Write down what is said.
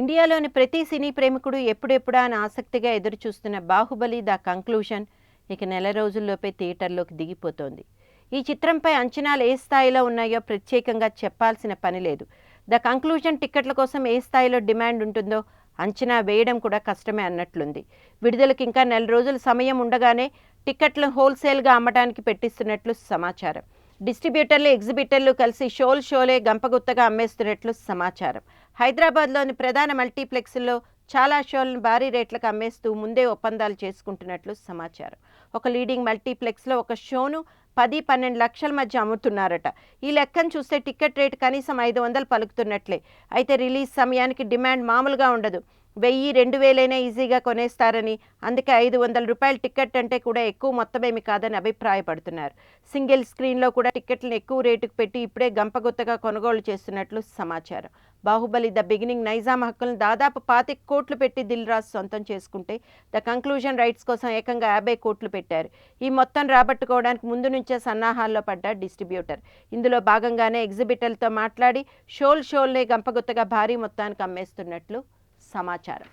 ఇండియాలోని ప్రతి సినీ ప్రేమికుడు ఎప్పుడెప్పుడా అని ఆసక్తిగా ఎదురుచూస్తున్న బాహుబలి ద కంక్లూషన్ ఇక నెల రోజుల్లోపే థియేటర్లోకి దిగిపోతోంది. ఈ చిత్రంపై అంచనాలు ఏ స్థాయిలో ఉన్నాయో ప్రత్యేకంగా చెప్పాల్సిన పని లేదు. ద కంక్లూజన్ టిక్కెట్ల కోసం ఏ స్థాయిలో డిమాండ్ ఉంటుందో అంచనా వేయడం కూడా కష్టమే అన్నట్లుంది. విడుదలకు ఇంకా నెల రోజుల సమయం ఉండగానే టిక్కెట్లు హోల్సేల్గా అమ్మడానికి పెట్టిస్తున్నట్లు సమాచారం. డిస్ట్రిబ్యూటర్లు ఎగ్జిబిటర్లు కలిసి షోల్ షోలే గంపగుత్తగా అమ్మేస్తున్నట్లు సమాచారం. హైదరాబాద్లోని ప్రధాన మల్టీప్లెక్స్లో చాలా షోలను భారీ రేట్లకు అమ్మేస్తూ ముందే ఒప్పందాలు చేసుకుంటున్నట్లు సమాచారం. ఒక లీడింగ్ మల్టీప్లెక్స్లో ఒక షోను పది పన్నెండు లక్షల మధ్య అమ్ముతున్నారట. ఈ లెక్కను చూస్తే టికెట్ రేటు కనీసం ఐదు వందలు పలుకుతున్నట్లే. అయితే రిలీజ్ సమయానికి డిమాండ్ మామూలుగా ఉండదు. వెయ్యి రెండు వేలైనా ఈజీగా కొనేస్తారని అందుకే ఐదు వందల రూపాయల టికెట్ అంటే కూడా ఎక్కువ మొత్తమేమి కాదని అభిప్రాయపడుతున్నారు. సింగిల్ స్క్రీన్లో కూడా టికెట్లను ఎక్కువ రేటుకు పెట్టి ఇప్పుడే గంపగుత్తగా కొనుగోలు చేస్తున్నట్లు సమాచారం. బాహుబలి ద బిగినింగ్ నైజాం హక్కులను దాదాపు పాతిక కోట్లు పెట్టి దిల్ రాజు సొంతం చేసుకుంటే ద కంక్లూజన్ రైట్స్ కోసం ఏకంగా యాభై కోట్లు పెట్టారు. ఈ మొత్తం రాబట్టుకోవడానికి ముందు నుంచే సన్నాహాల్లో పడ్డ డిస్ట్రిబ్యూటర్. ఇందులో భాగంగానే ఎగ్జిబిటర్లతో మాట్లాడి షోల్ షోల్నే గంపగుత్తగా భారీ మొత్తానికి అమ్మేస్తున్నట్లు సమాచారం.